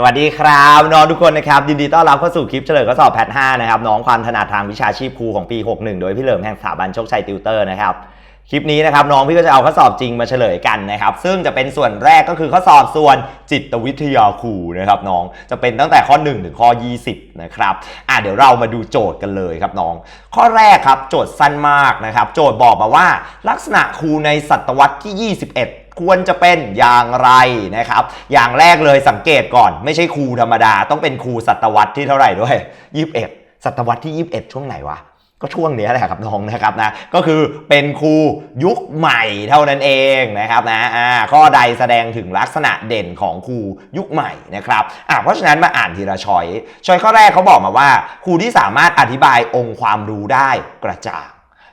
สวัสดีครับน้องทุกคนนะครับยินดีต้อนรับเข้าสู่คลิปเฉลยข้อสอบแพท5นะครับน้องความถนัดทางวิชาชีพครูของปี 61 โดยพี่เหลิมแห่งสถาบันโชคชัยติวเตอร์นะครับ คลิปนี้นะครับน้องพี่ก็จะเอาข้อสอบจริงมาเฉลยกันนะครับ ซึ่งจะเป็นส่วนแรกก็คือข้อสอบส่วนจิตวิทยาครูนะครับน้องจะเป็นตั้งแต่ข้อ 1 ถึงข้อ 20 นะครับอะเดี๋ยวเรามาดูโจทย์กันเลยครับน้อง ข้อแรกครับโจทย์สั้นมากนะครับ โจทย์บอกมาว่า ลักษณะครูในศตวรรษที่ 21ควรจะเป็นอย่างไรนะครับ อย่างแรกเลยสังเกตก่อน ไม่ใช่ครูธรรมดา ต้องเป็นครูศตวรรษที่เท่าไหร่ด้วย 21 ศตวรรษที่ 21 ช่วงไหนวะ ก็ช่วงนี้แหละครับน้องนะครับนะก็คือเป็นครูยุคใหม่เท่านั้นเองนะครับนะอ่าข้อใดแสดงถึงลักษณะเด่นของครูยุคใหม่นะครับอ่าเพราะฉะนั้นมาอ่านทีละช้อยช้อยข้อแรกเขาบอกมาว่า ครูที่สามารถอธิบายองค์ความรู้ได้กระจ่าง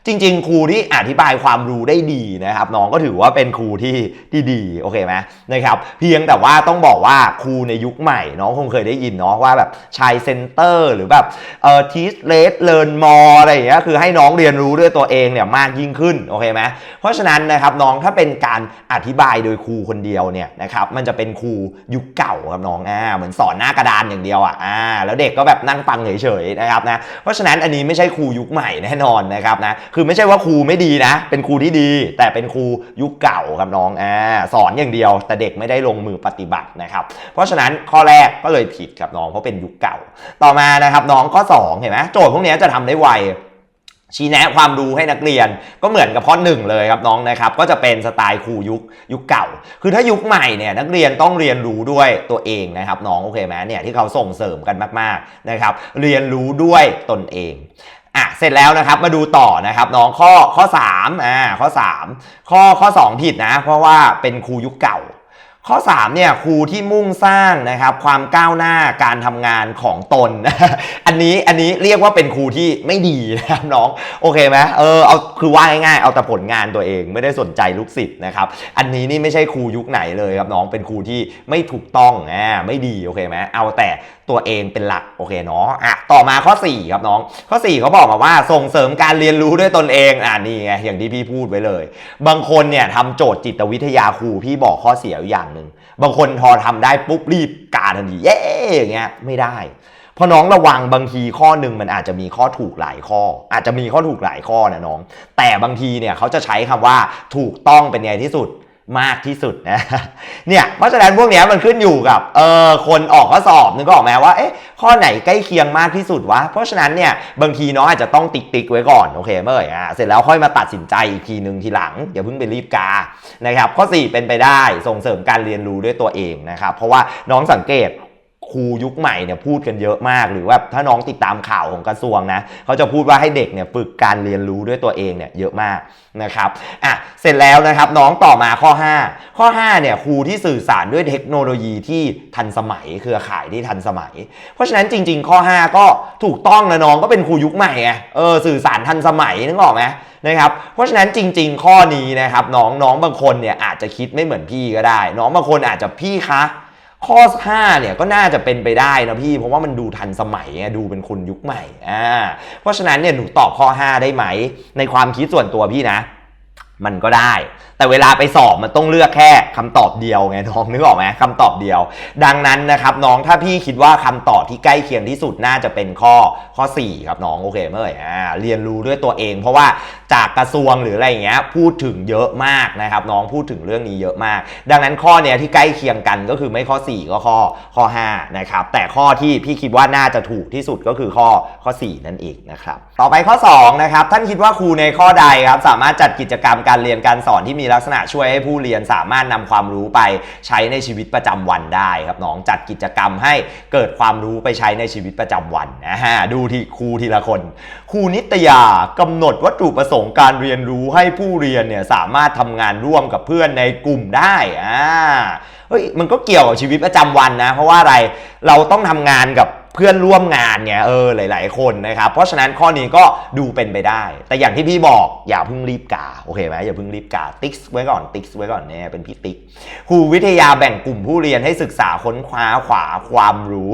จริง ๆ ครูที่อธิบายความรู้ได้ดีนะครับน้องก็ถือว่าเป็นครูที่ที่ดีโอเคไหมนะครับเพียงแต่ว่าต้องบอกว่าครูในยุคใหม่น้องคงเคยได้ยินเนาะว่าแบบชายเซนเตอร์หรือแบบเอ่อทีสเลสเลิร์นมออะไรอย่างเงี้ยคือให้น้องเรียนรู้ด้วยตัวเองเนี่ยมากยิ่งขึ้นโอเคไหมเพราะฉะนั้นนะครับน้องถ้าเป็นการอธิบายโดยครูคนเดียวเนี่ยนะครับมันจะเป็นครูยุคเก่าครับน้องอ่าเหมือนสอนหน้ากระดานอย่างเดียวอะอ่าแล้วเด็กก็แบบนั่งฟังเฉยๆนะครับนะเพราะฉะนั้นอันนี้ไม่ใช่ครูยุคใหม่แน่นอนนะครับนะคือไม่ใช่ว่าครูไม่ดีนะ เป็นครูที่ดี แต่เป็นครูยุคเก่าครับน้องอ่าสอนอย่างเดียว แต่เด็กไม่ได้ลงมือปฏิบัตินะครับ เพราะฉะนั้นข้อแรกก็เลยผิดครับน้องเพราะเป็นยุคเก่า ต่อมานะครับน้องข้อสองเห็นไหมโจทย์พวกนี้จะทำได้ไวชี้แนะความรู้ให้นักเรียนก็เหมือนกับข้อหนึ่งเลยครับน้องนะครับ ก็จะเป็นสไตล์ครูยุคยุคเก่า คือถ้ายุคใหม่เนี่ยนักเรียนต้องเรียนรู้ด้วยตัวเองนะครับน้องโอเคไหมเนี่ยที่เขาส่งเสริมกันมากๆนะครับเรียนรู้ด้วยตนเอง อะเสร็จแล้วนะครับมาดูต่อนะครับน้องข้อข้อ3อ่าข้อ 3 ข้อข้อ 2 ผิดนะ เพราะว่าเป็นครูยุคเก่า ข้อ 3 เนี่ยครูที่มุ่งสร้างนะครับความก้าวหน้าการทำงานของตน อันนี้อันนี้เรียกว่าเป็นครูที่ไม่ดีนะครับน้องโอเคไหมเออเอาคือว่าง่ายๆเอาแต่ผลงานตัวเองไม่ได้สนใจลูกศิษย์นะครับอันนี้นี่ไม่ใช่ครูยุคไหนเลยครับน้องเป็นครูที่ไม่ถูกต้องอ่าไม่ดีโอเคไหมเอาแต่ตัวเองเป็นหลักโอเคเนาะอะต่อมาข้อ 4 ครับน้อง ข้อ 4เขาบอกมาว่าส่งเสริมการเรียนรู้ด้วยตนเองอ่านี่ไงอย่างที่พี่พูดไว้เลย บางคนเนี่ยทำโจทย์จิตวิทยาครูพี่บอกข้อเสียอยู่อย่างหนึ่งบางคนพอทำได้ปุ๊บรีบกาทันทีเย้อย่างเงี้ยไม่ได้เพราะน้องระวังบางทีข้อหนึ่งมันอาจจะมีข้อถูกหลายข้อ อาจจะมีข้อถูกหลายข้อนะน้อง แต่บางทีเนี่ยเขาจะใช้คำว่าถูกต้องเป็นไงที่สุด มากที่สุดนะเนี่ยเพราะฉะนั้นพวกนี้มันขึ้นอยู่กับเออคนออกข้อสอบนึกออกไหมว่าเอ๊ะข้อไหนใกล้เคียงมากที่สุดวะเพราะฉะนั้นเนี่ยบางทีเนาะอาจจะต้องติ๊กติ๊กไว้ก่อนโอเคเมื่อไหร่อะเสร็จแล้วค่อยมาตัดสินใจอีกทีหนึ่งทีหลังอย่าเพิ่งไปรีบกานะครับข้อ 4 เป็นไปได้ส่งเสริมการเรียนรู้ด้วยตัวเองนะครับเพราะว่าน้องสังเกต ครูยุคใหม่เนี่ยพูดกันเยอะมาก หรือว่าถ้าน้องติดตามข่าวของกระทรวงนะเขาจะพูดว่าให้เด็กเนี่ยฝึกการเรียนรู้ด้วยตัวเองเนี่ยเยอะมากนะครับอะเสร็จแล้วนะครับน้องต่อมาข้อ 5 ข้อ5เนี่ยครูที่สื่อสารด้วยเทคโนโลยีที่ทันสมัยเครือข่ายที่ทันสมัย เพราะฉะนั้นจริง ๆ ข้อ 5 ก็ถูกต้องนะน้องก็เป็นครูยุคใหม่ไงเออสื่อสารทันสมัยนึกออกไหมนะครับเพราะฉะนั้นจริง ๆ ข้อนี้นะครับน้องน้องบางคนเนี่ยอาจจะคิดไม่เหมือนพี่ก็ได้ น้องบางคนอาจจะพี่คะ ข้อ 5 เนี่ยก็น่าจะเป็นไปได้นะพี่ เพราะว่ามันดูทันสมัยดูเป็นคนยุคใหม่อ่าเพราะฉะนั้นเนี่ยหนูตอบข้อ 5 ได้ไหม ในความคิดส่วนตัวพี่นะ มันก็ได้แต่เวลาไปสอบมันต้องเลือกแค่คำตอบเดียวไงน้องนึกออกไหมคำตอบเดียว ดังนั้นนะครับน้องถ้าพี่คิดว่าคำตอบที่ใกล้เคียงที่สุดน่าจะเป็นข้อข้อ 4 ครับน้องโอเคเมื่อไหร่อ่าเรียนรู้ด้วยตัวเอง เพราะว่าจากกระทรวงหรืออะไรอย่างเงี้ยพูดถึงเยอะมากนะครับน้องพูดถึงเรื่องนี้เยอะมาก ดังนั้นข้อเนี้ยที่ใกล้เคียงกันก็คือไม่ข้อ 4 ก็ข้อข้อ5นะครับแต่ข้อที่พี่คิดว่าน่าจะถูกที่สุดก็คือข้อข้อ 4 นั่นเองนะครับต่อไปข้อ2นะครับท่านคิดว่าครูในข้อใดครับสามารถจัดกิจกรรมการเรียนการสอนที่มีีลักษณะช่วยให้ผู้เรียนสามารถนำความรู้ไปใช้ในชีวิตประจำวันได้ครับน้องจัดกิจกรรมให้เกิดความรู้ไปใช้ในชีวิตประจำวันนะฮะดูที่ครูทีละคนครูนิตยากำหนดวัตถุประสงค์การเรียนรู้ให้ผู้เรียนเนี่ยสามารถทำงานร่วมกับเพื่อนในกลุ่มได้อ่าเฮ้ยมันก็เกี่ยวกับชีวิตประจำวันนะ เพราะว่าอะไรเราต้องทำงานกับ เพื่อนร่วมงานเนี่ยเออหลาย ๆ คนนะครับ เพราะฉะนั้นข้อนี้ก็ดูเป็นไปได้ แต่อย่างที่พี่บอกอย่าเพิ่งรีบกาโอเคไหมอย่าเพิ่งรีบกาติ๊กไว้ก่อนติ๊กไว้ก่อนเนี่ยเป็นพี่ติ๊กครูวิทยาแบ่งกลุ่มผู้เรียนให้ศึกษาค้นคว้าขวาความรู้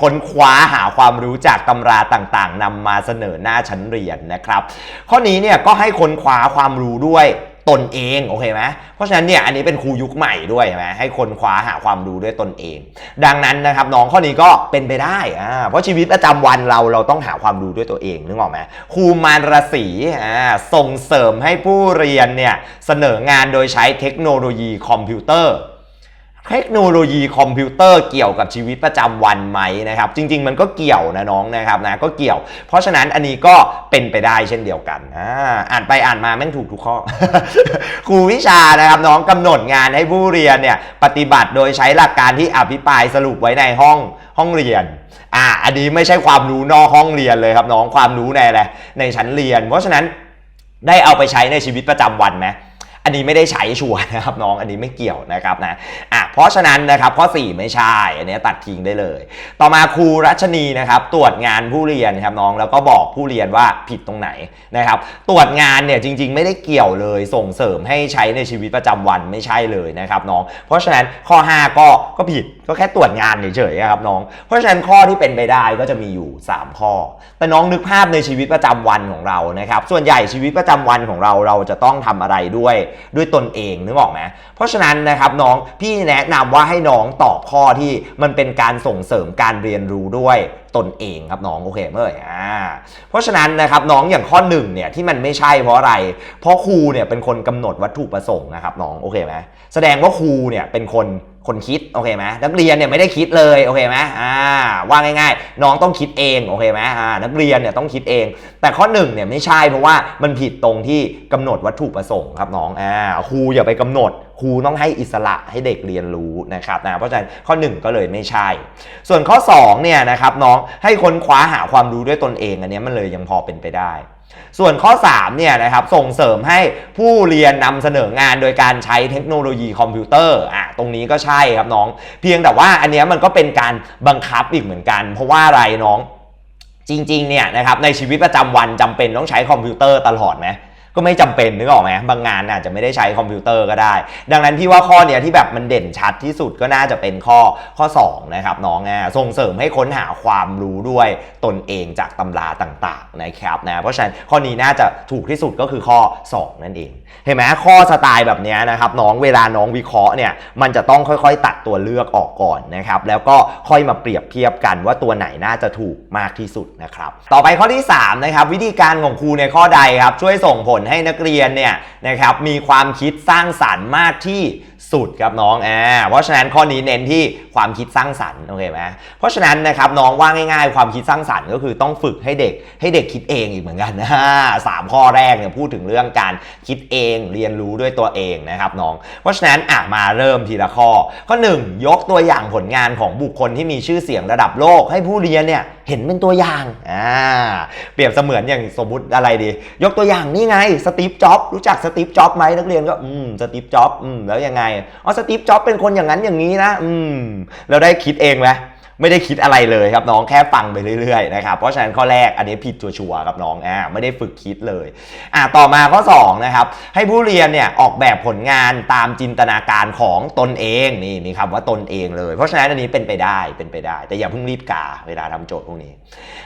ค้นคว้าหาความรู้จากตำราต่าง ๆนำมาเสนอหน้าชั้นเรียนนะครับ ข้อนี้เนี่ยก็ให้ค้นคว้าความรู้ด้วย ตนเองโอเคไหมเพราะฉะนั้นเนี่ยอันนี้เป็นครูยุคใหม่ด้วยใช่ไหมให้คนคว้าหาความรู้ด้วยตนเอง ดังนั้นนะครับน้องข้อนี้ก็เป็นไปได้อ่าเพราะชีวิตประจำวันเราเราต้องหาความรู้ด้วยตัวเองนึกออกไหมครูมารสีอ่าส่งเสริมให้ผู้เรียนเนี่ยเสนองานโดยใช้เทคโนโลยีคอมพิวเตอร์ เทคโนโลยีคอมพิวเตอร์เกี่ยวกับชีวิตประจำวันไหมนะครับ จริง ๆ มันก็เกี่ยวนะน้องนะครับนะก็เกี่ยว เพราะฉะนั้นอันนี้ก็เป็นไปได้เช่นเดียวกันอ่าอ่านไปอ่านมาแม่งถูกทุกข้อ ครูวิชานะครับน้องกำหนดงานให้ผู้เรียนเนี่ยปฏิบัติโดยใช้หลักการที่อภิปรายสรุปไว้ในห้องห้องเรียนอ่าอันนี้ไม่ใช่ความรู้นอกห้องเรียนเลยครับน้องความรู้ในอะไรในชั้นเรียน เพราะฉะนั้นได้เอาไปใช้ในชีวิตประจำวันไหม อันนี้ไม่ได้ใช้ชัวร์นะครับน้องอันนี้ไม่เกี่ยวนะครับนะอะเพราะฉะนั้นนะครับข้อ 4 ไม่ใช่อันนี้ตัดทิ้งได้เลย ต่อมาครูรัชนีนะครับตรวจงานผู้เรียนครับน้องแล้วก็บอกผู้เรียนว่าผิดตรงไหนนะครับตรวจงานเนี่ยจริง ๆ ไม่ได้เกี่ยวเลยส่งเสริมให้ใช้ในชีวิตประจำวันไม่ใช่เลยนะครับน้องเพราะฉะนั้นข้อ 5 ก็ก็ผิดก็แค่ตรวจงานเฉยๆครับน้อง เพราะฉะนั้นข้อที่เป็นไปได้ก็จะมีอยู่ 3 ข้อ แต่น้องนึกภาพในชีวิตประจำวันของเรานะครับส่วนใหญ่ชีวิตประจำวันของเราเราจะต้องทำอะไรด้วยด้วยตนเองนึกออกไหมเพราะฉะนั้นนะครับน้องพี่แนะนำว่าให้น้องตอบข้อที่มันเป็นการส่งเสริมการเรียนรู้ด้วยตนเองครับน้องโอเคเมื่อยอ่าเพราะฉะนั้นนะครับน้องอย่างข้อหนึ่งเนี่ยที่มันไม่ใช่เพราะอะไร เพราะครูเนี่ยเป็นคนกำหนดวัตถุประสงค์นะครับน้องโอเคไหมแสดงว่าครูเนี่ยเป็นคน คนคิดโอเคไหมนักเรียนเนี่ยไม่ได้คิดเลยโอเคไหมอ่าว่าง่ายๆ น้องต้องคิดเองโอเคไหมอ่านักเรียนเนี่ยต้องคิดเอง แต่ข้อหนึ่งเนี่ยไม่ใช่เพราะว่ามันผิดตรงที่กำหนดวัตถุประสงค์ครับน้องอ่าครูอย่าไปกำหนดครูต้องให้อิสระให้เด็กเรียนรู้นะครับนะเพราะฉะนั้นข้อ 1 ก็เลยไม่ใช่ ส่วนข้อ2เนี่ยนะครับน้องให้ค้นคว้าหาความรู้ด้วยตนเองอันนี้มันเลยยังพอเป็นไปได้ ส่วนข้อ3เนี่ยนะครับส่งเสริมให้ผู้เรียนนำเสนองานโดยการใช้เทคโนโลยีคอมพิวเตอร์อะตรงนี้ก็ใช่ครับน้อง เพียงแต่ว่าอันเนี้ยมันก็เป็นการบังคับอีกเหมือนกัน เพราะว่าอะไรน้อง จริงๆเนี่ยนะครับในชีวิตประจำวันจำเป็นต้องใช้คอมพิวเตอร์ตลอดไหม ก็ไม่จำเป็นนึกออกไหมบางงานอาจจะไม่ได้ใช้คอมพิวเตอร์ก็ได้ ดังนั้นพี่ว่าข้อเนี้ยที่แบบมันเด่นชัดที่สุดก็น่าจะเป็นข้อข้อ 2 นะครับน้องอะส่งเสริมให้ค้นหาความรู้ด้วยตนเองจากตำราต่างๆนะครับนะเพราะฉะนั้นข้อนี้น่าจะถูกที่สุดก็คือข้อ 2 นั่นเอง เห็นไหมข้อสไตล์แบบเนี้ยนะครับน้องเวลาน้องวิเคราะห์เนี่ยมันจะต้องค่อยๆ ตัดตัวเลือกออกก่อนนะครับแล้วก็ค่อยมาเปรียบเทียบกันว่าตัวไหนน่าจะถูกมากที่สุดนะครับต่อไปข้อที่3นะครับวิธีการของครูในข้อใดครับช่วยส่งผลให้นักเรียนเนี่ยนะครับมีความคิดสร้างสรรค์มากที่สุดครับน้องอ่าเพราะฉะนั้นข้อนี้เน้นที่ความคิดสร้างสรรค์โอเคไหมเพราะฉะนั้นนะครับน้องว่าง่าย ๆ ความคิดสร้างสรรค์ก็คือต้องฝึกให้เด็กให้เด็กคิดเองอีกเหมือนกันนะสามข้อแรกเนี่ยพูดถึงเรื่องการคิดเองเรียนรู้ด้วยตัวเองนะครับน้อง เพราะฉะนั้นอะมาเริ่มทีละข้อ ข้อ 1 ยกตัวอย่างผลงานของบุคคลที่มีชื่อเสียงระดับโลกให้ผู้เรียนเนี่ยเห็นเป็นตัวอย่างอ่าเปรียบเสมือนอย่างสมมติอะไรดี ยกตัวอย่างนี่ไงสตีฟจ็อบรู้จักสตีฟจ็อบไหมนักเรียนก็อืมสตีฟจ็อบอืมแล้วยังไงอ๋อสตีฟจ็อบเป็นคนอย่างนั้นอย่างนี้นะอืมเราได้คิดเองไหม ไม่ได้คิดอะไรเลยครับน้องแค่ฟังไปเรื่อยๆนะครับเพราะฉะนั้นข้อแรกอันนี้ผิดชัวร์ๆครับน้องอ่าไม่ได้ฝึกคิดเลยอ่าต่อมาข้อ2นะครับให้ผู้เรียนเนี่ยออกแบบผลงานตามจินตนาการของตนเองนี่มีคำว่าตนเองเลย เพราะฉะนั้นอันนี้เป็นไปได้เป็นไปได้ แต่อย่าเพิ่งรีบกาเวลาทำโจทย์พวกนี้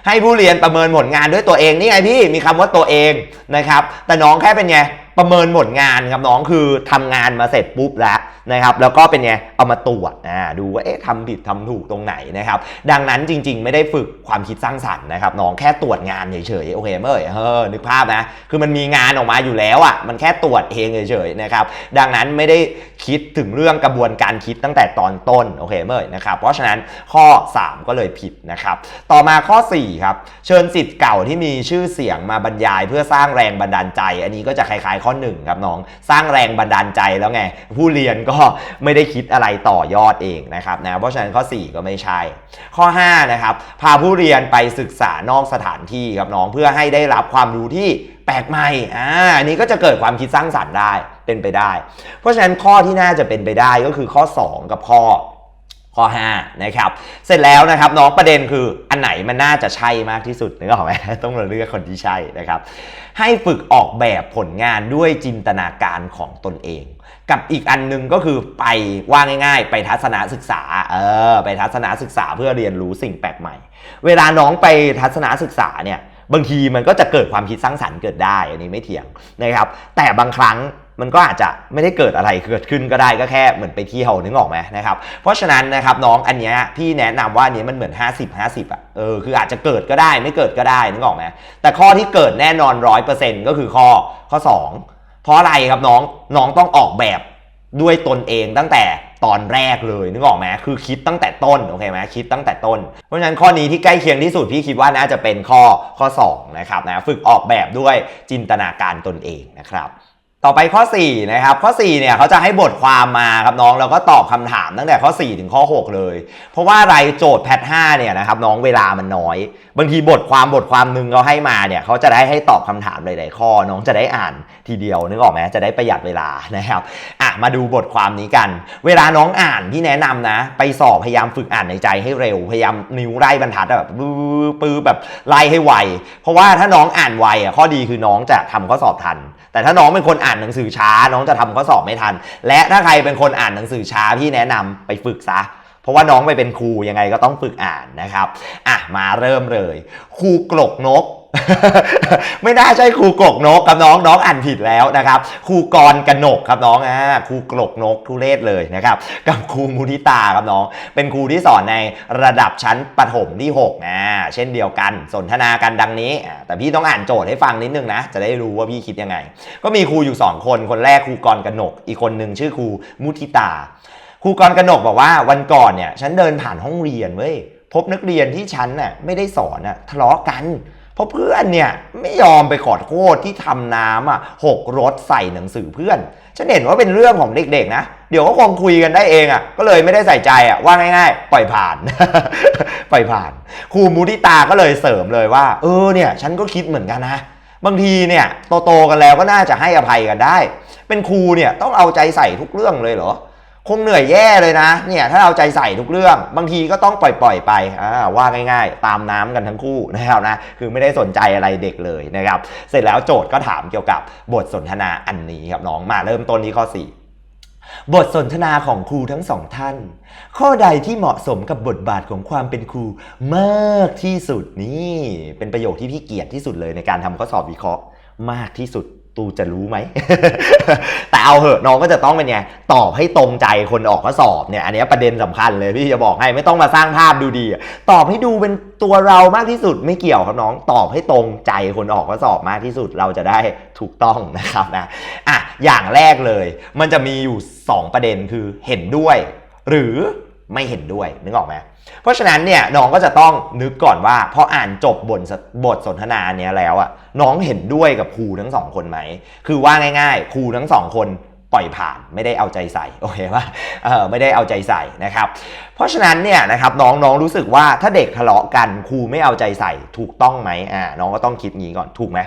ให้ผู้เรียนประเมินผลงานด้วยตัวเองนี่ไงพี่มีคำว่าตัวเองนะครับแต่น้องแค่เป็นไง ประเมินผลงานครับน้องคือทำงานมาเสร็จปุ๊บแล้วนะครับ แล้วก็เป็นไงเอามาตรวจอ่าดูว่าเอ๊ะทำผิดทำถูกตรงไหนนะครับ ดังนั้นจริง ๆ ไม่ได้ฝึกความคิดสร้างสรรค์นะครับน้องแค่ตรวจงานเฉยๆโอเคเมื่อยเออนึกภาพนะ คือมันมีงานออกมาอยู่แล้วอะมันแค่ตรวจเองเฉยๆนะครับ ดังนั้นไม่ได้คิดถึงเรื่องกระบวนการคิดตั้งแต่ตอนต้นโอเคเมื่อยนะครับเพราะฉะนั้นข้อ 3 ก็เลยผิดนะครับ ต่อมาข้อ4ครับเชิญสิทธิ์เก่าที่มีชื่อเสียงมาบรรยาย เพื่อสร้างแรงบันดาลใจ อันนี้ก็จะคล้ายๆข้อ1ครับน้องสร้างแรงบันดาลใจแล้วไง ผู้เรียนก็ไม่ได้คิดอะไรต่อยอดเองนะครับนะเพราะฉะนั้นข้อ 4 ก็ไม่ใช่ ข้อ5นะครับพาผู้เรียนไปศึกษานอกสถานที่ครับน้องเพื่อให้ได้รับความรู้ที่แปลกใหม่ อ่า อันนี้ก็จะเกิดความคิดสร้างสรรค์ได้ เป็นไปได้ เพราะฉะนั้นข้อที่น่าจะเป็นไปได้ก็คือข้อ 2 กับข้อ ข้อ5นะครับเสร็จแล้วนะครับน้องประเด็นคืออันไหนมันน่าจะใช่มากที่สุดนึกออกไหมต้องเลือกคนที่ใช่นะครับ ให้ฝึกออกแบบผลงานด้วยจินตนาการของตนเอง กับอีกอันหนึงก็คือไปว่าง่าย ๆ ไปทัศนศึกษาเออไปทัศนศึกษาเพื่อเรียนรู้สิ่งแปลกใหม่ เวลาน้องไปทัศนศึกษาเนี่ยบางทีมันก็จะเกิดความคิดสร้างสรรค์เกิดได้อันนี้ไม่เถียงนะครับ แต่บางครั้ง มันก็อาจจะไม่ได้เกิดอะไรเกิดขึ้นก็ได้ก็แค่เหมือนไปเที่ยวนึกออกไหมนะครับเพราะฉะนั้นนะครับน้องอันเนี้ยพี่แนะนำว่าอันเนี้ยมันเหมือน 50 50อะเออคืออาจจะเกิดก็ได้ไม่เกิดก็ได้นึกออกไหมแต่ข้อที่เกิดแน่นอนร้อยเปอร์เซ็นต์ก็คือข้อข้อ 2 เพราะอะไรครับน้องน้องต้องออกแบบด้วยตนเองตั้งแต่ตอนแรกเลยนึกออกไหมคือคิดตั้งแต่ต้นโอเคไหมคิดตั้งแต่ต้น เพราะฉะนั้นข้อนี้ที่ใกล้เคียงที่สุดพี่คิดว่าน่าจะเป็นข้อข้อ2นะครับนะฝึกออกแบบด้วยจินตนาการตนเองนะครับ ต่อไปข้อ4นะครับข้อ4เนี่ยเขาจะให้บทความมาครับน้องแล้วก็ตอบคำถามตั้งแต่ข้อ 4 ถึงข้อ 6 เลย เพราะว่าอะไรโจทย์แพท5เนี่ยนะครับน้องเวลามันน้อย บางทีบทความบทความหนึ่งเขาให้มาเนี่ยเขาจะได้ให้ตอบคำถามหลาย ๆ ข้อ น้องจะได้อ่านทีเดียวนึกออกไหมจะได้ประหยัดเวลานะครับอะมาดูบทความนี้กัน เวลาน้องอ่านที่แนะนำนะ ไปสอบพยายามฝึกอ่านในใจให้เร็วพยายามนิ้วไล่บรรทัดแบบปื้อปื้อแบบไล่ให้ไวเพราะว่าถ้าน้องอ่านไวอะข้อดีคือน้องจะทำข้อสอบทัน แต่ถ้าน้องเป็นคนอ่านหนังสือช้า น้องจะทำข้อสอบไม่ทัน และถ้าใครเป็นคนอ่านหนังสือช้าพี่แนะนำไปฝึกซะ เพราะว่าน้องไปเป็นครูยังไงก็ต้องฝึกอ่านนะครับ อะมาเริ่มเลย ครูกลกนก ไม่น่าใช่ครูกกนกครับน้องน้องอ่านผิดแล้วนะครับครูกรกนกครับน้องอ่าครูกลกนกทุเรศเลยนะครับกับครูมุทิตาครับน้อง เป็นครูที่สอนในระดับชั้นประถมที่6อ่าเช่นเดียวกันสนทนากันดังนี้ แต่พี่ต้องอ่านโจทย์ให้ฟังนิดนึงนะ จะได้รู้ว่าพี่คิดยังไง ก็มีครูอยู่ 2 คนคนแรกครูกรกนก อีกคนหนึ่งชื่อครูมุทิตาครูกรกนกบอกว่าวันก่อนเนี่ยฉันเดินผ่านห้องเรียนเว้ยพบนักเรียนที่ฉันน่ะไม่ได้สอนน่ะทะเลาะกัน เพราะเพื่อนเนี่ยไม่ยอมไปขอโทษที่ทำน้ำอะหกรถใส่หนังสือเพื่อนฉันเห็นว่าเป็นเรื่องของเด็กๆนะ เดี๋ยวก็คงคุยกันได้เองอะก็เลยไม่ได้ใส่ใจอะว่าง่ายๆ ปล่อยผ่าน ปล่อยผ่านครูมูทิตาก็เลยเสริมเลยว่า เออเนี่ยฉันก็คิดเหมือนกันนะบางทีเนี่ยโตๆกันแล้วก็น่าจะให้อภัยกันได้ เป็นครูเนี่ยต้องเอาใจใส่ทุกเรื่องเลยเหรอ คงเหนื่อยแย่เลยนะ เนี่ยถ้าเอาใจใส่ทุกเรื่อง บางทีก็ต้องปล่อยๆไปอ่าว่าง่ายๆ ตามน้ำกันทั้งคู่นะครับนะคือไม่ได้สนใจอะไรเด็กเลยนะครับ เสร็จแล้วโจทย์ก็ถามเกี่ยวกับบทสนทนาอันนี้ครับน้องมาเริ่มต้นที่ข้อ 4บทสนทนาของครูทั้งสองท่าน ข้อใดที่เหมาะสมกับบทบาทของความเป็นครูมากที่สุดนี่ เป็นประโยคที่พี่เกลียดที่สุดเลยในการทำข้อสอบวิเคราะห์มากที่สุด ตูจะรู้ไหม แต่เอาเหอะน้องก็จะต้องเป็นไง ตอบให้ตรงใจคนออกข้อสอบเนี่ย อันนี้ประเด็นสำคัญเลยพี่จะบอกให้ไม่ต้องมาสร้างภาพดูดี ตอบให้ดูเป็นตัวเรามากที่สุดไม่เกี่ยวครับน้อง ตอบให้ตรงใจคนออกข้อสอบมากที่สุดเราจะได้ถูกต้องนะครับนะ อะ อย่างแรกเลย มันจะมีอยู่ 2 ประเด็นคือเห็นด้วย หรือไม่เห็นด้วยนึกออกไหม เพราะฉะนั้นเนี่ยน้องก็จะต้องนึกก่อนว่าพออ่านจบบทสบทสนทนาเนี้ยแล้วอะน้องเห็นด้วยกับครูทั้งสองคนไหมคือว่าง่ายๆ ครูทั้งสองคนปล่อยผ่านไม่ได้เอาใจใส่โอเคป่ะเออไม่ได้เอาใจใส่นะครับ เพราะฉะนั้นเนี่ยนะครับน้องน้องรู้สึกว่าถ้าเด็กทะเลาะกันครูไม่เอาใจใส่ถูกต้องไหมอ่าน้องก็ต้องคิดงี้ก่อนถูกไหม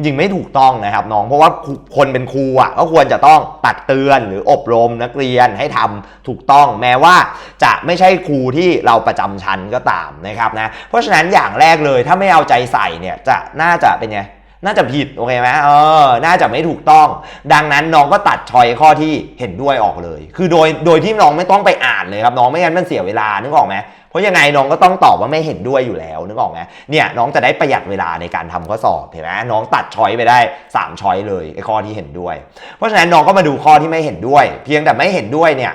จริงๆไม่ถูกต้องนะครับน้องเพราะว่าคนเป็นครูอะก็ควรจะต้องตักเตือนหรืออบรมนักเรียนให้ทำถูกต้องแม้ว่าจะไม่ใช่ครูที่เราประจำชั้นก็ตามนะครับนะเพราะฉะนั้นอย่างแรกเลยถ้าไม่เอาใจใส่เนี่ยจะน่าจะเป็นไงน่าจะผิดโอเคไหมเออ น่าจะไม่ถูกต้อง ดังนั้นน้องก็ตัดชอยข้อที่เห็นด้วยออกเลย คือโดยโดยที่น้องไม่ต้องไปอ่านเลยครับน้องไม่งั้นมันเสียเวลานึกออกไหม เพราะยังไงน้องก็ต้องตอบว่าไม่เห็นด้วยอยู่แล้วนึกออกไหมเนี่ยน้องจะได้ประหยัดเวลาในการทำข้อสอบเห็นไหมน้องตัดช้อยไปได้ 3 ช้อยเลยไอ้ข้อที่เห็นด้วย เพราะฉะนั้นน้องก็มาดูข้อที่ไม่เห็นด้วย เพียงแต่ไม่เห็นด้วยเนี่ย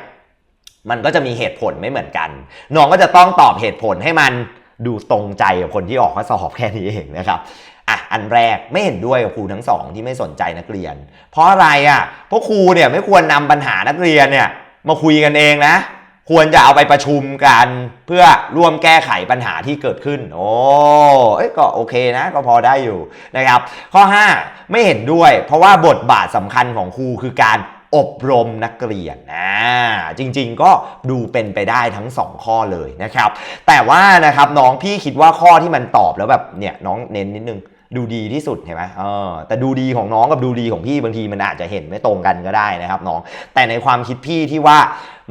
มันก็จะมีเหตุผลไม่เหมือนกัน น้องก็จะต้องตอบเหตุผลให้มันดูตรงใจกับคนที่ออกข้อสอบแค่นี้เองนะครับอะอันแรกไม่เห็นด้วยกับครูทั้งสองที่ไม่สนใจนักเรียน เพราะอะไรอะเพราะครูเนี่ยไม่ควรนำปัญหานักเรียนเนี่ยมาคุยกันเองนะ ควรจะเอาไปประชุมกันเพื่อร่วมแก้ไขปัญหาที่เกิดขึ้นโอ้เอ้ยก็โอเคนะ ก็พอได้อยู่นะครับ ข้อ 5 ไม่เห็นด้วย เพราะว่าบทบาทสำคัญของครูคือการอบรมนักเรียนนะจริงๆก็ดูเป็นไปได้ทั้ง 2 ข้อเลยนะครับ แต่ว่านะครับน้องพี่คิดว่าข้อที่มันตอบแล้วแบบเนี่ยน้องเน้นนิดนึง ดูดีที่สุดเห็นไหมเออแต่ดูดีของน้องกับดูดีของพี่บางทีมันอาจจะเห็นไม่ตรงกันก็ได้นะครับน้อง แต่ในความคิดพี่ที่ว่า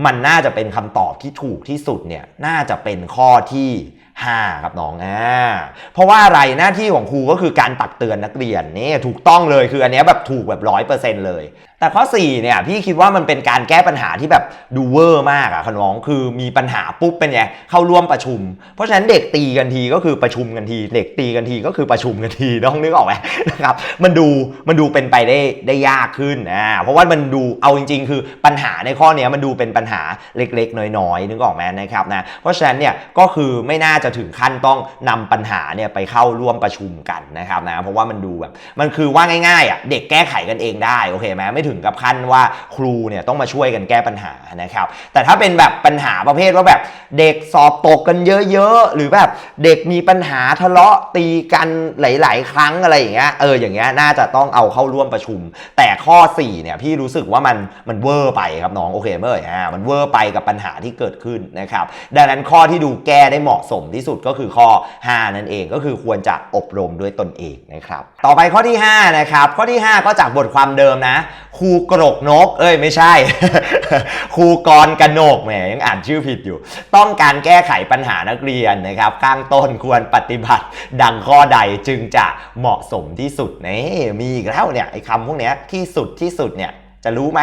มันน่าจะเป็นคำตอบที่ถูกที่สุดเนี่ยน่าจะเป็นข้อที่5ครับน้องอ่าเพราะว่าอะไรหน้าที่ของครูก็คือการตักเตือนนักเรียนนี่ถูกต้องเลยคืออันนี้แบบถูกแบบร้อยเปอร์เซ็นต์เลยแต่ข้อ4เนี่ยพี่คิดว่ามันเป็นการแก้ปัญหาที่แบบดูเวอร์มากอะคน้องคือมีปัญหาปุ๊บเป็นไงเข้าร่วมประชุม เพราะฉะนั้นเด็กตีกันทีก็คือประชุมกันทีเด็กตีกันทีก็คือประชุมกันทีน้องนึกออกไหมนะครับมันดูมันดูเป็นไปได้ได้ยากขึ้นอ่าเพราะว่ามันดูเอาจริง ๆ คือปัญหาในข้อเนี้ยมันดูเป็นปัญหาเล็กๆ น้อยๆนึกออกไหมนะครับนะเพราะฉะนั้นเนี่ยก็คือไม่น่าจะถึงขั้นต้องนำปัญหาเนี่ยไปเข้าร่วมประชุมกันนะครับนะเพราะว่ามันดูแบบมันคือว่าง่ายๆอะเด็กแก้ไขกันเองได้โอเคไหมไม่ถึงกับขั้นว่าครูเนี่ยต้องมาช่วยกันแก้ปัญหานะครับ แต่ถ้าเป็นแบบปัญหาประเภทว่าแบบเด็กสอบตกกันเยอะๆ หรือแบบเด็กมีปัญหาทะเลาะตีกันหลาย ๆ ครั้งอะไรอย่างเงี้ยเอออย่างเงี้ยน่าจะต้องเอาเข้าร่วมประชุม แต่ข้อ 4 เนี่ยพี่รู้สึกว่ามันมันเวอร์ไปครับน้องโอเคไหมเอ่ยอ่ามันเวอร์ไปกับปัญหาที่เกิดขึ้นนะครับดังนั้นข้อที่ดูแก้ได้เหมาะสมที่สุดก็คือข้อ 5 นั่นเองก็คือควรจะอบรมด้วยตนเองนะครับ ต่อไปข้อที่ 5 นะครับ ข้อที่ 5 ก็จากบทความเดิมนะครูกรกนก เอ้ยไม่ใช่ ครูกรกนกแหมยังอ่านชื่อผิดอยู่ ต้องการแก้ไขปัญหานักเรียนนะครับ ข้างต้นควรปฏิบัติดังข้อใดจึงจะเหมาะสมที่สุดนี่มีอีกแล้วเนี่ยไอ้คำพวกเนี้ยที่สุดที่สุดเนี่ยจะรู้ไหม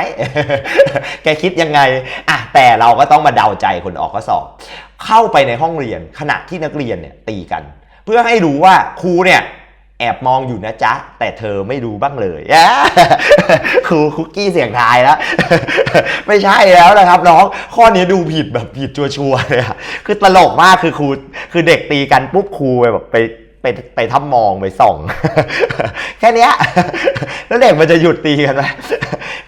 แกคิดยังไง อะ แต่เราก็ต้องมาเดาใจคนออกข้อสอบ เข้าไปในห้องเรียนขณะที่นักเรียนเนี่ยตีกัน เพื่อให้รู้ว่าครูเนี่ย แอบมองอยู่นะจ๊ะ แต่เธอไม่รู้บ้างเลยครูคุกกี้เสียงทายแล้ว ไม่ใช่แล้วนะครับน้องข้อนี้ดูผิดแบบผิดชัวร์เลยอะคือตลกมากคือครูคือเด็กตีกันปุ๊บครูไปแบบไปไปไปทับมองไปส่อง แค่นี้แล้วเด็กมันจะหยุดตีกันไหม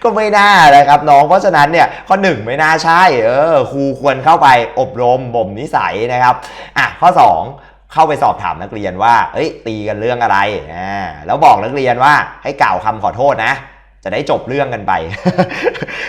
ก็ไม่น่านะครับน้องเพราะฉะนั้นเนี่ยข้อหนึ่งไม่น่าใช่ เออครูควรเข้าไปอบรมบ่มนิสัยนะครับอะข้อสอง เข้าไปสอบถามนักเรียนว่า เอ้ย ตีกันเรื่องอะไรอ่าแล้วบอกนักเรียนว่าให้กล่าวคำขอโทษนะ จะได้จบเรื่องกันไป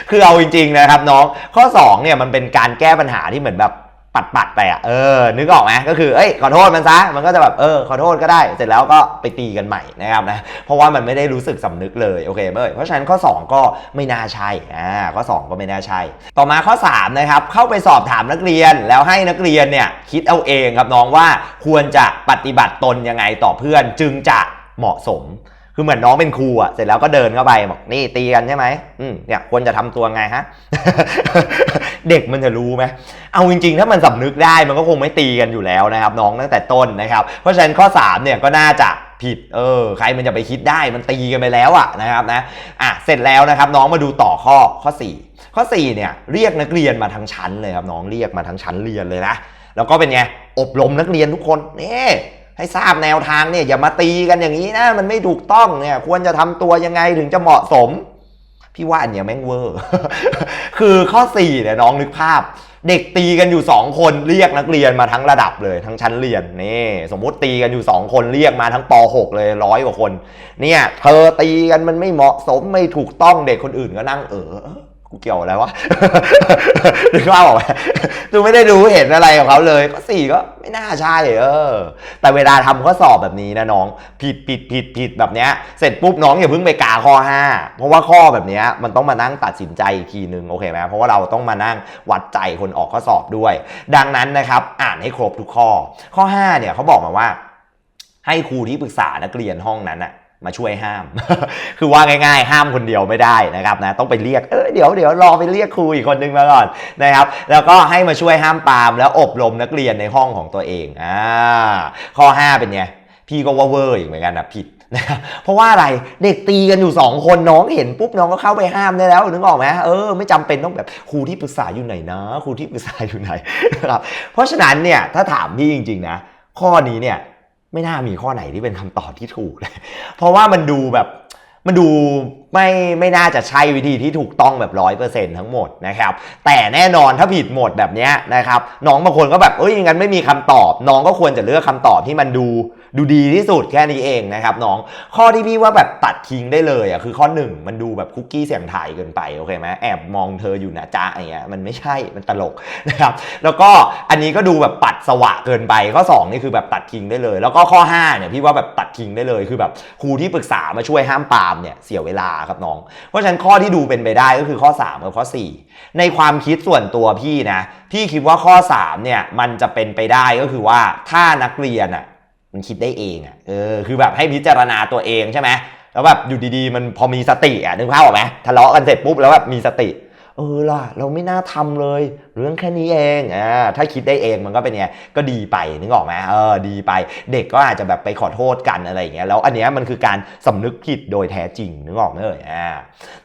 คือเอาจริงๆนะครับน้อง ข้อ2เนี่ยมันเป็นการแก้ปัญหาที่เหมือนแบบ ปัดๆไปอะเออนึกออกไหมก็คือเอ้ยขอโทษมันซะมันก็จะแบบเออขอโทษก็ได้ เสร็จแล้วก็ไปตีกันใหม่นะครับนะเพราะว่ามันไม่ได้รู้สึกสำนึกเลยโอเคเบ้ยเพราะฉะนั้นข้อ 2 ก็ไม่น่าใช่อ่าข้อ 2 ก็ไม่น่าใช่ ต่อมาข้อ3นะครับเข้าไปสอบถามนักเรียนแล้วให้นักเรียนเนี่ยคิดเอาเองครับน้องว่าควรจะปฏิบัติตนยังไงต่อเพื่อนจึงจะเหมาะสม คือเหมือนน้องเป็นครูอะเสร็จแล้วก็เดินเข้าไปบอกนี่ตีกันใช่ไหมอืมเนี่ยควรจะทำตัวไงฮะ เด็กมันจะรู้ไหมเอาจริงๆ ถ้ามันสำนึกได้มันก็คงไม่ตีกันอยู่แล้วนะครับ น้องตั้งแต่ต้นนะครับ เพราะฉะนั้นข้อ3เนี่ยก็น่าจะผิดเออใครมันจะไปคิดได้มันตีกันไปแล้วอะนะครับนะอะเสร็จแล้วนะครับน้องมาดูต่อข้อข้อ 4 ข้อ4เนี่ยเรียกนักเรียนมาทั้งชั้นเลยครับน้องเรียกมาทั้งชั้นเรียนเลยนะแล้วก็เป็นไงอบรมนักเรียนทุกคนนี่ ให้ทราบแนวทางเนี่ยอย่ามาตีกันอย่างนี้นะมันไม่ถูกต้องเนี่ยควรจะทำตัวยังไงถึงจะเหมาะสม พี่ว่าอันเนี้ยแม่งเวอร์ คือข้อ4เนี่ยน้องนึกภาพ เด็กตีกันอยู่ 2 คนเรียกนักเรียนมาทั้งระดับเลยทั้งชั้นเรียนนี่สมมุติตีกันอยู่ 2 คนเรียกมาทั้งป .6 เลยร้อยกว่าคน เนี่ยเธอตีกันมันไม่เหมาะสมไม่ถูกต้องเด็กคนอื่นก็นั่งเออ กูเกี่ยวอะไรวะนึกว่าบอกไหมดูไม่ได้ดูเห็นอะไรกับเขาเลย ก็สี่ก็ไม่น่าใช่เออ แต่เวลาทำข้อสอบแบบนี้นะน้อง ผิดผิดผิดผิดแบบเนี้ย เสร็จปุ๊บน้องอย่าเพิ่งไปกาข้อ 5 เพราะว่าข้อแบบเนี้ยมันต้องมานั่งตัดสินใจอีกทีนึงโอเคไหมเพราะว่าเราต้องมานั่งวัดใจคนออกข้อสอบด้วย ดังนั้นนะครับ อ่านให้ครบทุกข้อ ข้อ 5 เนี่ยเขาบอกมาว่า ให้ครูที่ปรึกษานักเรียนห้องนั้นอะ มาช่วยห้าม คือว่าง่าย ๆ ห้ามคนเดียวไม่ได้นะครับนะต้องไปเรียกเออเดี๋ยวเดี๋ยวรอไปเรียกครูอีกคนนึงมาก่อนนะครับแล้วก็ให้มาช่วยห้ามปามแล้วอบรมนักเรียนในห้องของตัวเองอ่าข้อ 5 เป็นไงพี่ก็ว่าเวอร์อีกเหมือนกันนะผิดนะครับเพราะว่าอะไรเด็กตีกันอยู่ 2 คนน้องเห็นปุ๊บน้องก็เข้าไปห้ามได้แล้วนึกออกไหมเออไม่จำเป็นต้องแบบครูที่ปรึกษาอยู่ไหนนะครูที่ปรึกษาอยู่ไหนนะครับเพราะฉะนั้นเนี่ยถ้าถามพี่จริง ๆ นะ ข้อนี้เนี่ย ไม่น่ามีข้อไหนที่เป็นคำตอบที่ถูกเลยเพราะว่ามันดูแบบมันดูไม่ไม่น่าจะใช่วิธีที่ถูกต้องแบบร้อยเปอร์เซ็นทั้งหมดนะครับ แต่แน่นอนถ้าผิดหมดแบบนี้นะครับ น้องบางคนก็แบบเอ้ยงั้นไม่มีคำตอบ น้องก็ควรจะเลือกคำตอบที่มันดู ดูดีที่สุดแค่นี้เองนะครับน้อง ข้อที่พี่ว่าแบบตัดทิ้งได้เลยอะคือข้อหนึ่งมันดูแบบคุกกี้เสียงถ่ายเกินไปโอเคไหมแอบมองเธออยู่นะจ๊ะอย่างเงี้ยมันไม่ใช่มันตลกนะครับแล้วก็อันนี้ก็ดูแบบปัดสวะเกินไป ข้อ 2 นี่คือแบบตัดทิ้งได้เลย แล้วก็ข้อ5เนี่ยพี่ว่าแบบตัดทิ้งได้เลยคือแบบครูที่ปรึกษามาช่วยห้ามปามเนี่ยเสียเวลาครับน้อง เพราะฉะนั้นข้อที่ดูเป็นไปได้ก็คือข้อ 3 กับข้อ 4 ในความคิดส่วนตัวพี่นะพี่คิดว่าข้อ 3เนี่ยมันจะเป็นไปได้ก็คือว่าถ้านักเรียนอะ มันคิดได้เองอะเออคือแบบให้พิจารณาตัวเองใช่ไหมแล้วแบบอยู่ดีๆ มันพอมีสติอะนึกภาพออกไหมทะเลาะกันเสร็จปุ๊บแล้วแบบมีสติ เออล่ะเราไม่น่าทำเลย เรื่องแค่นี้เองอ่าถ้าคิดได้เองมันก็เป็นไงก็ดีไปนึกออกไหมเออดีไป เด็กก็อาจจะแบบไปขอโทษกันอะไรอย่างเงี้ยแล้วอันเนี้ยมันคือการสำนึกผิดโดยแท้จริงนึกออกไหมเอ่ยอ่า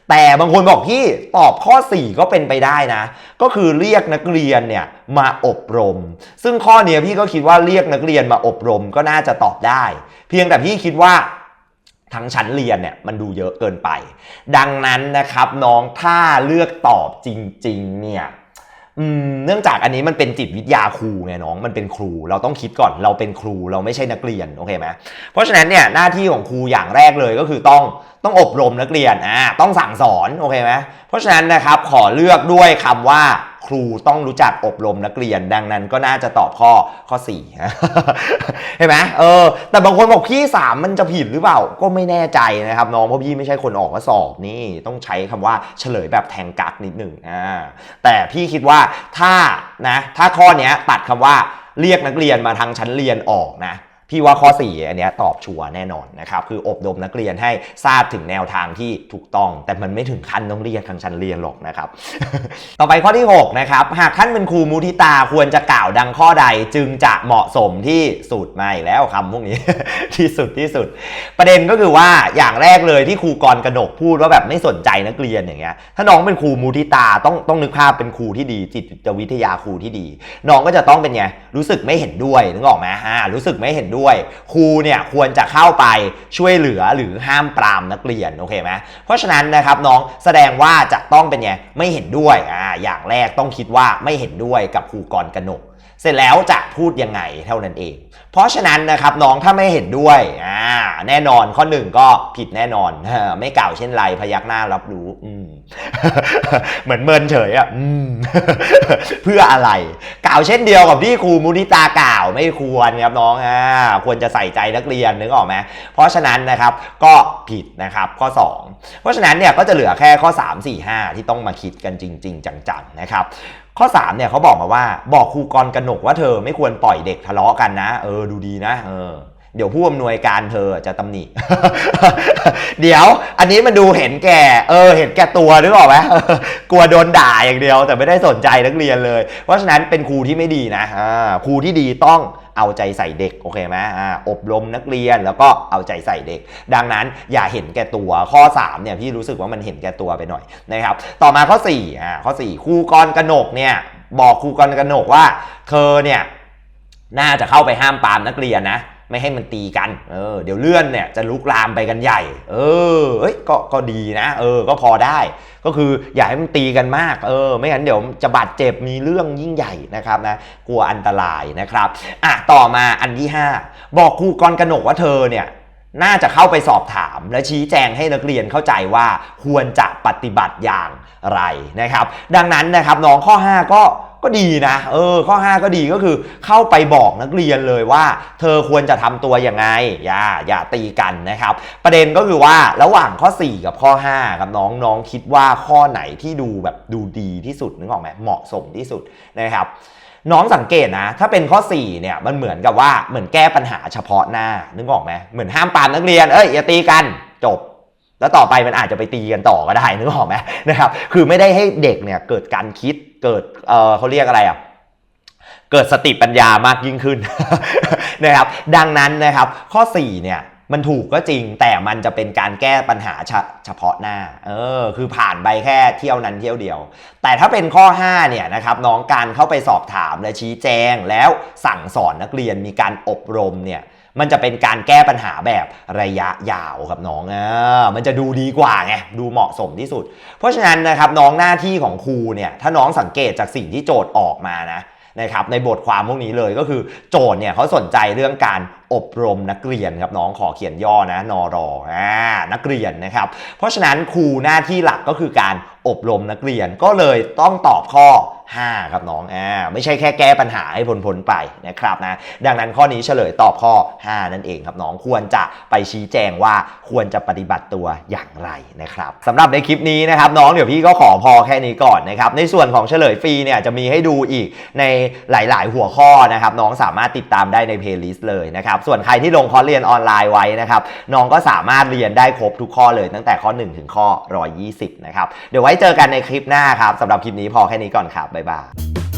แต่บางคนบอกพี่ตอบข้อ 4 ก็เป็นไปได้นะ ก็คือเรียกนักเรียนเนี่ยมาอบรม ซึ่งข้อเนี้ยพี่ก็คิดว่าเรียกนักเรียนมาอบรมก็น่าจะตอบได้ เพียงแต่พี่คิดว่า ทั้งชั้นเรียนเนี่ยมันดูเยอะเกินไป ดังนั้นนะครับน้องถ้าเลือกตอบจริงๆเนี่ยเนื่องจากอันนี้มันเป็นจิตวิทยาครูไงน้องมันเป็นครูเราต้องคิดก่อนเราเป็นครูเราไม่ใช่นักเรียนโอเคไหมเพราะฉะนั้นเนี่ยหน้าที่ของครูอย่างแรกเลยก็คือต้องต้องอบรมนักเรียนอ่าต้องสั่งสอนโอเคไหมเพราะฉะนั้นนะครับขอเลือกด้วยคำว่า ครูต้องรู้จักอบรมนักเรียน ดังนั้นก็น่าจะตอบข้อข้อ4เห็นไหมเออ แต่บางคนบอกพี่3มันจะผิดหรือเปล่า ก็ไม่แน่ใจนะครับน้องเพราะพี่ไม่ใช่คนออกข้อสอบนี่ต้องใช้คำว่าเฉลยแบบแทงกักนิดหนึ่งอ่าแต่พี่คิดว่าถ้านะถ้าข้อนี้ตัดคำว่าเรียกนักเรียนมาทางชั้นเรียนออกนะ พี่ว่าข้อ 4 อันเนี้ยตอบชัวร์แน่นอนนะครับคืออบรมนักเรียนให้ทราบถึงแนวทางที่ถูกต้อง แต่มันไม่ถึงขั้นต้องเรียกทางชั้นเรียนหรอกนะครับ ต่อไปข้อที่6นะครับหากท่านเป็นครูมุทิตาควรจะกล่าวดังข้อใดจึงจะเหมาะสมที่สุดไม่แล้วคำพวกนี้ที่สุดที่สุด ประเด็นก็คือว่าอย่างแรกเลยที่ครูกรกนกพูดว่าแบบไม่สนใจนักเรียนอย่างเงี้ยถ้าน้องเป็นครูมุทิตาต้องต้องนึกภาพเป็นครูที่ดี จิตวิทยาครูที่ดี น้องก็จะต้องเป็นไงรู้สึกไม่เห็นด้วยนึกออกไหมอ่ารู้สึกไม่เห็นด้วยครูเนี่ยควรจะเข้าไปช่วยเหลือหรือห้ามปรามนักเรียนโอเคไหมเพราะฉะนั้นนะครับน้องแสดงว่าจะต้องเป็นไงไม่เห็นด้วยอ่าอย่างแรกต้องคิดว่าไม่เห็นด้วยกับครูกรกนก เสร็จแล้วจะพูดยังไงเท่านั้นเอง เพราะฉะนั้นนะครับน้องถ้าไม่เห็นด้วยอ่าแน่นอนข้อหนึ่งก็ผิดแน่นอนไม่กล่าวเช่นไรพยักหน้ารับรู้อืเหมือนเมินเฉยอะเพื่ออะไร กล่าวเช่นเดียวกับที่ครูมุนิตากล่าวไม่ควรครับน้องอ่าควรจะใส่ใจนักเรียนนึกออกไหมเพราะฉะนั้นนะครับก็ผิดนะครับข้อ 2 เพราะฉะนั้นเนี่ยก็จะเหลือแค่ข้อ 3 4 5 ที่ต้องมาคิดกันจริง ๆ จังๆนะครับข้อ3เนี่ยเขาบอกมาว่าบอกครูกรกนกว่าเธอไม่ควรปล่อยเด็กทะเลาะกันนะ เออดูดีนะเออเดี๋ยวผู้อำนวยการเธอจะตำหนิ เดี๋ยว อันนี้มันดูเห็นแก่ เออ เห็นแก่ตัวนึกออกไหมกลัวโดนด่าอย่างเดียว แต่ไม่ได้สนใจนักเรียนเลย เพราะฉะนั้นเป็นครูที่ไม่ดีนะอ่าครูที่ดีต้องเอาใจใส่เด็กโอเคไหมอ่าอบรมนักเรียนแล้วก็เอาใจใส่เด็ก ดังนั้นอย่าเห็นแก่ตัวข้อ 3 เนี่ยพี่รู้สึกว่ามันเห็นแก่ตัวไปหน่อยนะครับ ต่อมาข้อ4อ่าข้อ 4 ครูกรกนกเนี่ยบอกครูกรกนกว่า เธอเนี่ย น่าจะเข้าไปห้ามปามนักเรียนนะ ไม่ให้มันตีกัน เออ เดี๋ยวเลื่อนเนี่ยจะลุกลามไปกันใหญ่ เออ เอ้ย ก็ ก็ดีนะ เออ ก็พอได้ ก็คืออย่าให้มันตีกันมาก เออ ไม่งั้นเดี๋ยวจะบาดเจ็บ มีเรื่องยิ่งใหญ่นะครับนะ กลัวอันตรายนะครับ อะ ต่อมาอันที่ 5 บอกครูกรกนกว่าเธอเนี่ยน่าจะเข้าไปสอบถามและชี้แจงให้นักเรียนเข้าใจว่าควรจะปฏิบัติอย่างไรนะครับ ดังนั้นนะครับน้องข้อ 5 ก็ ก็ดีนะเออข้อ 5 ก็ดีก็คือเข้าไปบอกนักเรียนเลยว่า เธอควรจะทำตัวยังไงอย่าอย่าตีกันนะครับ ประเด็นก็คือว่าระหว่างข้อ 4 กับข้อ 5 ครับน้องน้องคิดว่าข้อไหนที่ดูแบบดูดีที่สุดนึกออกไหมเหมาะสมที่สุดนะครับน้องสังเกตนะ ถ้าเป็นข้อ 4 เนี่ยมันเหมือนกับว่าเหมือนแก้ปัญหาเฉพาะหน้านึกออกไหมเหมือนห้ามปามนักเรียนเอ้ยอย่าตีกันจบ แล้วต่อไปมันอาจจะไปตีกันต่อก็ได้นึกออกไหมนะครับ คือไม่ได้ให้เด็กเนี่ยเกิดการคิดเกิดเออเขาเรียกอะไรอะเกิดสติปัญญามากยิ่งขึ้นนะครับ ดังนั้นนะครับข้อ4เนี่ยมันถูกก็จริงแต่มันจะเป็นการแก้ปัญหาเฉพาะหน้า เออ คือผ่านไปแค่เที่ยวนั้นเที่ยวเดียว แต่ถ้าเป็นข้อ 5 เนี่ยนะครับน้องการเข้าไปสอบถามและชี้แจงแล้วสั่งสอนนักเรียนมีการอบรมเนี่ย มันจะเป็นการแก้ปัญหาแบบระยะยาวครับน้องอ่ามันจะดูดีกว่าไงดูเหมาะสมที่สุด เพราะฉะนั้นนะครับน้องหน้าที่ของครูเนี่ยถ้าน้องสังเกตจากสิ่งที่โจทย์ออกมานะนะครับในบทความพวกนี้เลยก็คือโจทย์เนี่ยเขาสนใจเรื่องการ อบรมนักเรียนครับน้องขอเขียนย่อนะนอรออ่านักเรียนนะครับ เพราะฉะนั้นครูหน้าที่หลักก็คือการอบรมนักเรียนก็เลยต้องตอบข้อ 5 ครับน้องอ่าไม่ใช่แค่แก้ปัญหาให้พ้นพ้นไปนะครับนะดังนั้นข้อนี้เฉลยตอบข้อ 5 นั่นเองครับน้องควรจะไปชี้แจงว่าควรจะปฏิบัติตัวอย่างไรนะครับสำหรับในคลิปนี้นะครับน้องเดี๋ยวพี่ก็ขอพอแค่นี้ก่อนนะครับในส่วนของเฉลยฟรีเนี่ยจะมีให้ดูอีกในหลาย ๆ หัวข้อนะครับน้องสามารถติดตามได้ในเพลย์ลิสต์เลยนะครับส่วนใครที่ลงคอร์สเรียนออนไลน์ไว้นะครับน้องก็สามารถเรียนได้ครบทุกข้อเลยตั้งแต่ข้อ 1 ถึงข้อ 120 นะครับ เดี๋ยวไว้เจอกันในคลิปหน้าครับสำหรับคลิปนี้พอแค่นี้ก่อนครับบ๊ายบาย